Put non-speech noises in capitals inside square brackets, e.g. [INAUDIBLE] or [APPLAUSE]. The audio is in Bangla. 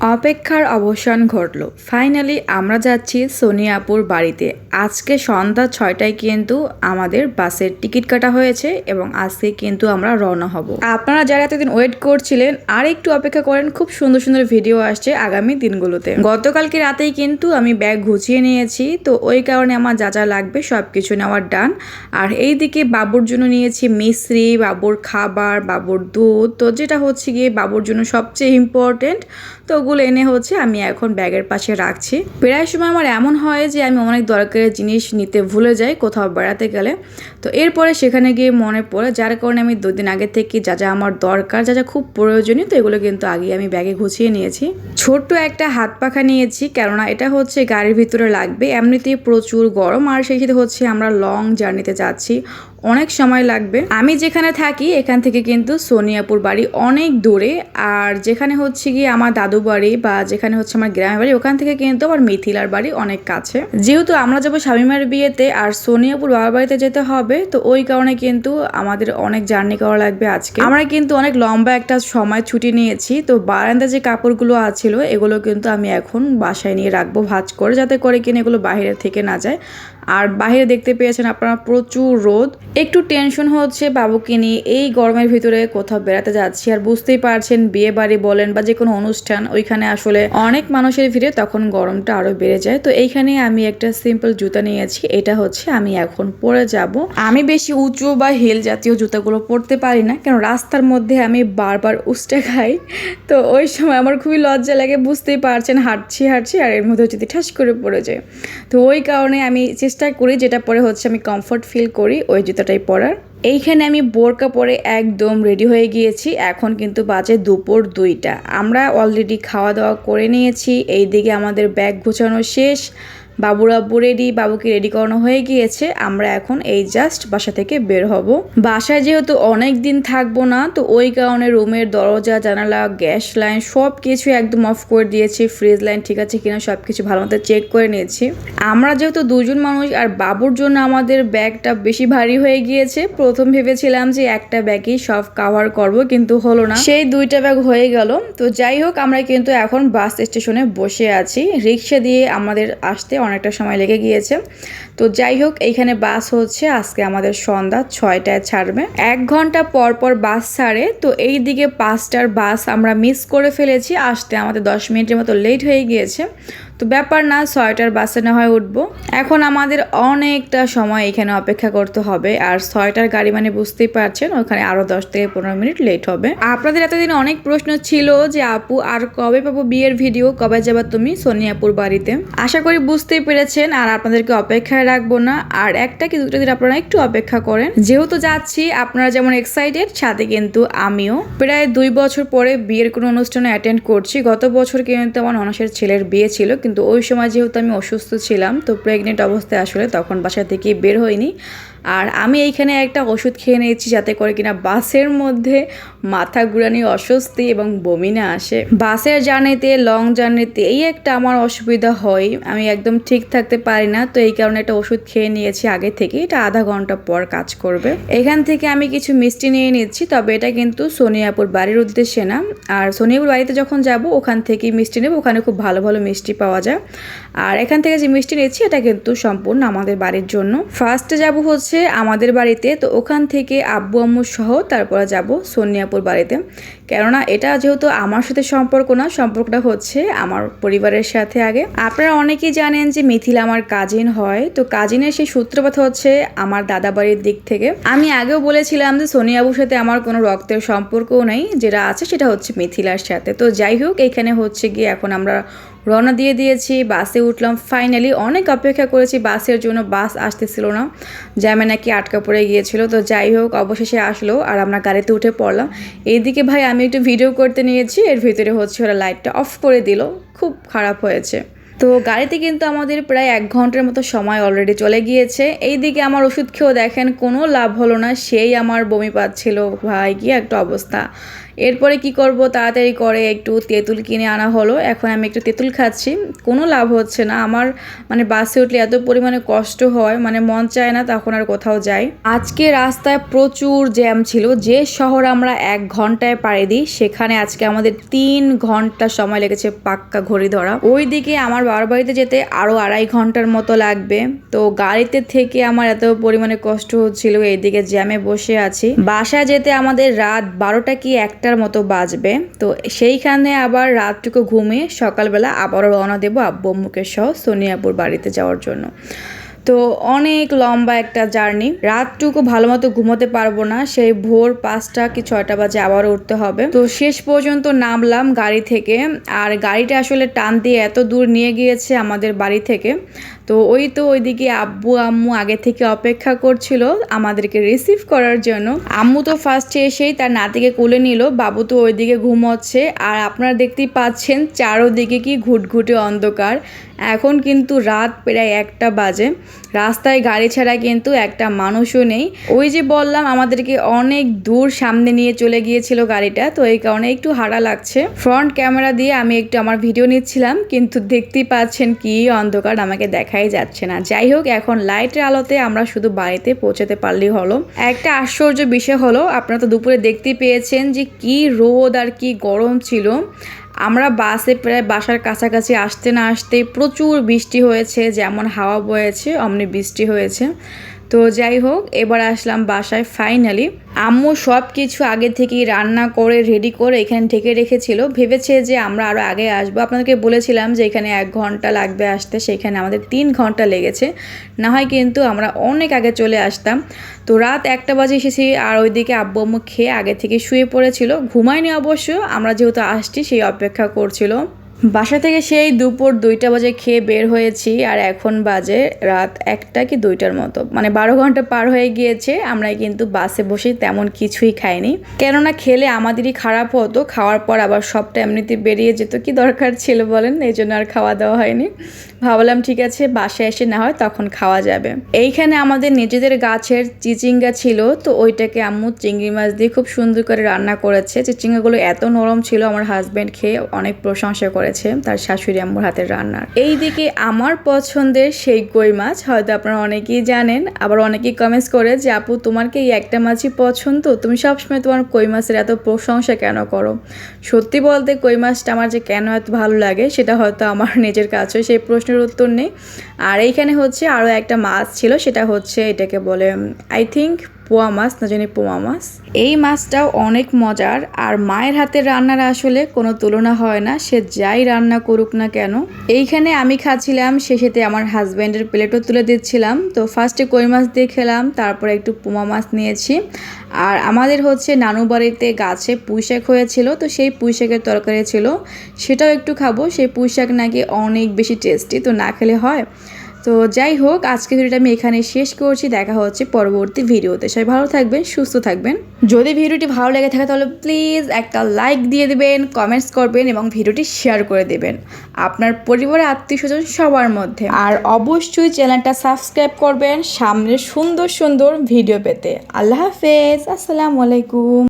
অপেক্ষার অবসান ঘটলো। ফাইনালি আমরা যাচ্ছি সোনিয়াপুর বাড়িতে। আজকে সন্ধ্যা ছয়টায় কিন্তু আমাদের বাসের টিকিট কাটা হয়েছে এবং আজকে কিন্তু আমরা রওনা হব। আপনারা যারা এতদিন ওয়েট করছিলেন আর একটু অপেক্ষা করেন, খুব সুন্দর সুন্দর ভিডিও আসছে আগামী দিনগুলোতে। গতকালকে রাতেই কিন্তু আমি ব্যাগ গুছিয়ে নিয়েছি, তো ওই কারণে আমার যা যা লাগবে সব কিছু নেওয়ার ডান আর এই দিকে বাবুর জন্য নিয়েছি মিশ্রি বাবুর খাবার, বাবুর দুধ, তো যেটা হচ্ছে গিয়ে বাবুর জন্য সবচেয়ে ইম্পর্টেন্ট তো ওগুলো এনে হচ্ছে আমি এখন ব্যাগের পাশে রাখছি। প্রায় সময় আমার এমন হয় যে আমি অনেক দরকারি জিনিস নিতে ভুলে যাই কোথাও বেড়াতে গেলে। তো এরপরে সেখানে গিয়ে মনে পড়ে, যার কারণে আমি দুদিন আগে থেকে যা যা আমার দরকার, যা যা খুব প্রয়োজনীয়, তো এগুলো কিন্তু আগে আমি ব্যাগে গুছিয়ে নিয়েছি। ছোট্ট একটা হাত পাখা নিয়েছি, কেননা এটা হচ্ছে গাড়ির ভিতরে লাগবে। এমনিতেই প্রচুর গরম, আর সেই সাথে হচ্ছে আমরা লং জার্নিতে যাচ্ছি। অনেক সময় লাগবে। আমি যেখানে থাকি, এখান থেকে কিন্তু সোনিয়াপুর বাড়ি অনেক দূরে। আর যেখানে হচ্ছে গিয়ে আমার দাদু বাড়ি বা যেখানে হচ্ছে আমার গ্রামের বাড়ি, ওখান থেকে কিন্তু আমার মিথিলার বাড়ি অনেক কাছে। যেহেতু আমরা যাব স্বামীমার বিয়েতে আর সোনিয়াপুর বাবার বাড়িতে যেতে হবে, তো ওই কারণে কিন্তু আমাদের অনেক জার্নি করা লাগবে আজকে। আমরা কিন্তু অনেক লম্বা একটা সময় ছুটি নিয়েছি, তো বারান্দা যে কাপড়গুলো আছিল, এগুলো কিন্তু আমি এখন বাসায় নিয়ে রাখব ভাজ করে, যাতে করে কিনা এগুলো বাইরে থেকে না যায়। আর বাইরে দেখতে পেয়েছেন আপনারা প্রচুর রোদ। একটু টেনশন হচ্ছে বাবুকে নিয়ে। এই গরমের ভিতরে কোথাও বেড়াতে যাচ্ছি আর বুঝতেই পারছেন বিয়ে বাড়ি বলেন বা যে কোনো অনুষ্ঠান, ওইখানে আসলে অনেক মানুষের ভিড়ে তখন গরমটা আরও বেড়ে যায়। তো এইখানে আমি একটা সিম্পল জুতা নিয়েছি, এটা হচ্ছে আমি এখন পরে যাব। আমি বেশি উঁচু বা হিল জাতীয় জুতাগুলো পরতে পারি না, কেন রাস্তার মধ্যে আমি বারবার উস্টে খাই। তো ওই সময় আমার খুবই লজ্জা লাগে, বুঝতেই পারছেন, হাঁটছি হাঁটছি আর এর মধ্যে যদি ঠাস করে পড়ে যায়। তো ওই কারণে আমি চেষ্টা করি, যেটা পরে হচ্ছে আমি কমফর্ট ফিল করি, ওই জুতাটাই পরার এইখানে আমি বোরকা পরে একদম রেডি হয়ে গিয়েছি। এখন কিন্তু বাজে দুপুর দুইটা। আমরা অলরেডি খাওয়া দাওয়া করে নিয়েছি। এই দিকে আমাদের ব্যাগ গোছানো শেষ। বাবুর আব্বু রেডি বাবুকে রেডি করানো হয়ে গিয়েছে। আমরা এখন এই জাস্ট বাসা থেকে বের হব। বাসায় যেহেতু অনেক দিন থাকব না, তো ওই কারণে রুমের দরজা, জানালা, গ্যাস লাইন সব কিছু একদম অফ করে দিয়েছি। ফ্রিজ লাইন ঠিক আছে কিনা সব কিছু ভালো মতো চেক করে নিয়েছি। আমরা যেহেতু দুজন মানুষ আর বাবুর জন্য আমাদের ব্যাগটা বেশি ভারী হয়ে গিয়েছে, প্রথম ভেবেছিলাম যে একটা ব্যাগই সব কাভার করব, কিন্তু হলো না। সেই দুইটা ব্যাগ হয়ে গেল। তো যাই হোক, আমরা কিন্তু এখন বাস স্টেশনে বসে আছি। রিক্সা দিয়ে আমাদের আসতে অনেকটা সময় লেগে গিয়েছে। তো যাই হোক, এইখানে বাস হচ্ছে আজকে আমাদের সন্ধ্যা ছয়টায় ছাড়বে। এক ঘণ্টা পর পর বাস ছাড়ে, তো এই দিকে পাঁচটার বাস আমরা মিস করে ফেলেছি। আসতে আমাদের দশ মিনিটের মতো লেট হয়ে গিয়েছে। তো ব্যাপার না, ছয়টার বাসে না হয় উঠবো। এখন আমাদের অনেকটা সময় এখানে অপেক্ষা করতে হবে, আর ছয়টার গাড়ি মানে বুঝতেই পারছেন, ওখানে আরও দশ থেকে পনেরো মিনিট লেট হবে। আপনাদের এতদিন অনেক প্রশ্ন ছিল যে, আপু, আর কবে পাবো বিয়ের ভিডিও কবে যাবা তুমি সোনিয়াপুর বাড়িতে? আশা করি বুঝতেই পেরেছেন, আর আপনাদেরকে অপেক্ষায় রাখব না। আর একটা কি দুটো দিন আপনারা একটু অপেক্ষা করেন। যেহেতু যাচ্ছি, আপনারা যেমন এক্সাইটেড সাথে কিন্তু আমিও। প্রায় দুই বছর পরে বিয়ের কোনো অনুষ্ঠানে অ্যাটেন্ড করছি। গত বছর কিন্তু আমার অনাসের ছেলের বিয়ে ছিল, কিন্তু ওই সময় যেহেতু আমি অসুস্থ ছিলাম, তো প্রেগনেন্ট অবস্থায় আসলে তখন বাসা থেকে বের হইনি আর আমি এইখানে একটা ওষুধ খেয়ে নিয়েছি যাতে করে কিনা বাসের মধ্যে মাথা ঘুরানি অস্বস্তি এবং বমি না আসে। বাসের জার্নিতে, লং জার্নিতে এই একটা আমার অসুবিধা হয়। আমি একদম ঠিক থাকতে পারি না, তো এই কারণে একটা ওষুধ খেয়ে নিয়েছি আগে থেকে এটা আধা ঘণ্টা পর কাজ করবে। এখান থেকে আমি কিছু মিষ্টি নিয়ে নিচ্ছি, তবে এটা কিন্তু সোনিয়াপুর বাড়ির উদ্দেশ্যে না। আর সোনিয়াপুর বাড়িতে যখন যাব, ওখান থেকে মিষ্টি নেব। ওখানে খুব ভালো ভালো মিষ্টি পাওয়া যায়। আর এখান থেকে যে মিষ্টি নিচ্ছি, এটা কিন্তু সম্পূর্ণ আমাদের বাড়ির জন্য। ফার্স্টে যাব হচ্ছে আমাদের বাড়িতে, তো ওখান থেকে আব্বু, আম্মু সহ তারপরে যাব সোনিয়াপুর বাড়িতে। কেননা এটা যেহেতু আমার সাথে সম্পর্ক না, সম্পর্কটা হচ্ছে আমার পরিবারের সাথে আগে। আপনারা অনেকেই জানেন যে মিথিলা আমার কাজিন হয়, তো কাজিনের সেই সূত্রপাত হচ্ছে আমার দাদা বাড়ির দিক থেকে। আমি আগেও বলেছিলাম যে সোনিয়াবুর সাথে আমার কোনো রক্তের সম্পর্কও নেই, যেটা আছে সেটা হচ্ছে মিথিলার সাথে। তো যাই হোক, এখানে হচ্ছে গিয়ে এখন আমরা রওনা দিয়ে দিয়েছি, বাসে উঠলাম। ফাইনালি অনেক অপেক্ষা করেছি, বাসের জন্য বাস আসতেছিল না নাকি আটকা পড়ে গিয়েছিল, তো যাই হোক, অবশেষে আসলো আর আমরা গাড়িতে উঠে পড়লাম। এইদিকে ভাই, আমি একটু ভিডিও করতে নিয়েছি, এর ভিতরে হচ্ছে ওরা লাইটটা অফ করে দিল, খুব খারাপ হয়েছে। তো গাড়িতে কিন্তু আমাদের প্রায় এক ঘণ্টার মতো সময় অলরেডি চলে গিয়েছে। এই দিকে আমার ওষুধ খেয়েও দেখেন, কোনো লাভ হলো না, সেই আমার বমি পাচ্ছিল। ভাই, কি একটা অবস্থা। এরপরে কি করব? তাড়াতাড়ি করে একটু তেঁতুল কিনে আনা হলো। এখন আমি একটু তেঁতুল খাচ্ছি। কোনো লাভ হচ্ছে না। আমার মানে বাসে উঠলে এত পরিমাণে কষ্ট হয় মানে মন চায় না, তখন আর কোথাও যাই। আজকে রাস্তায় প্রচুর জ্যাম ছিল। যে শহর আমরা এক ঘন্টায় পাড়ি দিই, সেখানে আজকে আমাদের তিন ঘণ্টা সময় লেগেছে পাক্কা ঘড়ি ধরা। ওইদিকে আমার বাবার বাড়িতে যেতে আরও আড়াই ঘণ্টার মতো লাগবে। তো গাড়িতে থেকে আমার এত পরিমাণে কষ্ট হচ্ছিল। এইদিকে জ্যামে বসে আছি। বাসা যেতে আমাদের রাত বারোটা কি একটার মতো বাজবে। তো সেইখানে আবার রাতটুকু ঘুমিয়ে সকালবেলা আবারও রওনা দেবো আব্বু আম্মুকে সহ সোনিয়াপুর বাড়িতে যাওয়ার জন্য। তো অনেক লম্বা একটা জার্নি। রাতটুকু ভালো মতো ঘুমোতে পারব না। সেই ভোর পাঁচটা কি ছয়টা বাজে আবার উঠতে হবে। তো শেষ পর্যন্ত নামলাম গাড়ি থেকে। আর গাড়িটা আসলে টান দিয়ে এত দূর নিয়ে গিয়েছে আমাদের বাড়ি থেকে। তো ওই তো ওইদিকে আব্বু, আম্মু আগে থেকে অপেক্ষা করছিল আমাদেরকে রিসিভ করার জন্য। আম্মু তো ফার্স্টে এসেই তার নাতিকে কোলে নিল। বাবু তো ওইদিকে ঘুমোচ্ছে। আর আপনারা দেখতেই পাচ্ছেন চারোদিকে কি ঘুটঘুটে অন্ধকার। এখন কিন্তু রাত প্রায় একটা বাজে। রাস্তায় গাড়ি ছাড়া কিন্তু একটা মানুষও নেই। ওই যে বললাম, আমাদেরকে অনেক দূর সামনে নিয়ে চলে গিয়েছিল গাড়িটা। তো এই কারণে একটু হারা লাগছে। ফ্রন্ট ক্যামেরা দিয়ে আমি একটু আমার ভিডিও নিচ্ছিলাম। কিন্তু দেখতেই পাচ্ছেন কি অন্ধকার আমাকে দেখাই যাচ্ছে না। যাই হোক, এখন লাইটের আলোতে আমরা শুধু বাড়িতে পৌঁছাতে পারলেই হলো। একটা আশ্চর্য বিষয় হলো, আপনারা তো দুপুরে দেখতে পেয়েছেন যে কি রোদ আর কি গরম ছিল। আমরা বাসে প্রায় বাসার কাছাকাছি আসতে না আসতে প্রচুর বৃষ্টি হয়েছে, যেমন হাওয়া বয়েছে, অমনি বৃষ্টি হয়েছে। তো যাই হোক, এবার আসলাম বাসায় ফাইনালি আম্মু সব কিছু আগে থেকেই রান্না করে রেডি করে এখানে ঢেকে রেখেছিল। ভেবেছে যে আমরা আরও আগে আসব। আপনাদেরকে বলেছিলাম যে এখানে এক ঘণ্টা লাগবে আসতে, সেখানে আমাদের তিন ঘণ্টা লেগেছে। না হয় কিন্তু আমরা অনেক আগে চলে আসতাম। তো রাত একটা বাজে এসেছি, আর ওইদিকে আব্বু আম্মু খেয়ে আগে থেকে শুয়ে পড়েছিল। ঘুমায়নি অবশ্য, আমরা যেহেতু আসছি, সেই অপেক্ষা করছিল। বাসা থেকে সেই দুপুর দুইটা বাজে খেয়ে বের হয়েছি, আর এখন বাজে রাত একটা কি দুইটার মতো। মানে বারো ঘণ্টা পার হয়ে গিয়েছে আমরা কিন্তু বাসে বসে তেমন কিছুই খাইনি। কেননা খেলে আমাদেরই খারাপ হতো, খাওয়ার পর আবার সবটা এমনিতে বেরিয়ে যেত, কি দরকার ছিল বলেন? এই জন্য আর খাওয়া দাওয়া হয়নি। ভাবলাম ঠিক আছে, বাসায় এসে না হয় তখন খাওয়া যাবে। এইখানে আমাদের নিজেদের গাছের চিচিঙ্গা ছিল, তো ওইটাকে আম্মু চিংড়ি মাছ দিয়ে খুব সুন্দর করে রান্না করেছে। চিচিঙ্গাগুলো এত নরম ছিল, আমার হাজব্যান্ড খেয়ে অনেক প্রশংসা করেছে তার শাশুড়ি আম্মুর হাতের রান্নার। এইদিকে আমার পছন্দের সেই কই মাছ, হয়তো আপনারা অনেকেই জানেন, আবার অনেকেই কমেন্টস করে যে, আপু, তোমার কি এই একটা মাছই পছন্দ? তুমি সবসময় তোমার কই মাছের এত প্রশংসা কেন করো? সত্যি বলতে কই মাছটা আমার যে কেন এত ভালো লাগে, সেটা হয়তো আমার [LAUGHS] নিজের কাছে সেই প্রশ্নের উত্তর নেই। আর এইখানে হচ্ছে আরও একটা মাছ ছিল, সেটা হচ্ছে এটাকে বলে আই থিঙ্ক পোয়া মাছ, না জানি পোয়া মাছ। এই মাছটাও অনেক মজার, আর মায়ের হাতের রান্নার আসলে কোনো তুলনা হয় না, সে যাই রান্না করুক না কেন। এইখানে আমি খাচ্ছিলাম শেষেতে আমার হাজব্যান্ডের প্লেটও তুলে দিচ্ছিলাম। তো ফার্স্টে কই মাছ দিয়ে খেলাম, তারপরে একটু পোমা মাছ নিয়েছি। আর আমাদের হচ্ছে নানু বাড়িতে গাছে পুঁই শাক হয়েছিল, তো সেই পুঁই শাকের তরকারি ছিল। সেটাও একটু খাব, সেই পুঁই শাক নাকি অনেক বেশি টেস্টি তো না খেলে হয়। তো যাই হোক আজকে ভিডিওটা আমি এখানে শেষ করছি। দেখা হচ্ছে পরবর্তী ভিডিওতে। সবাই ভালো থাকবেন, সুস্থ থাকবেন। যদি ভিডিওটি ভালো লেগে থাকে, তাহলে প্লিজ একটা লাইক দিয়ে দেবেন কমেন্টস করবেন এবং ভিডিওটি শেয়ার করে দেবেন। আপনার পরিবারের আত্মীয় স্বজন সবার মধ্যে। আর অবশ্যই চ্যানেলটা সাবস্ক্রাইব করবেন সামনে সুন্দর সুন্দর ভিডিও পেতে। আল্লাহ হাফেজ, আসসালামু আলাইকুম।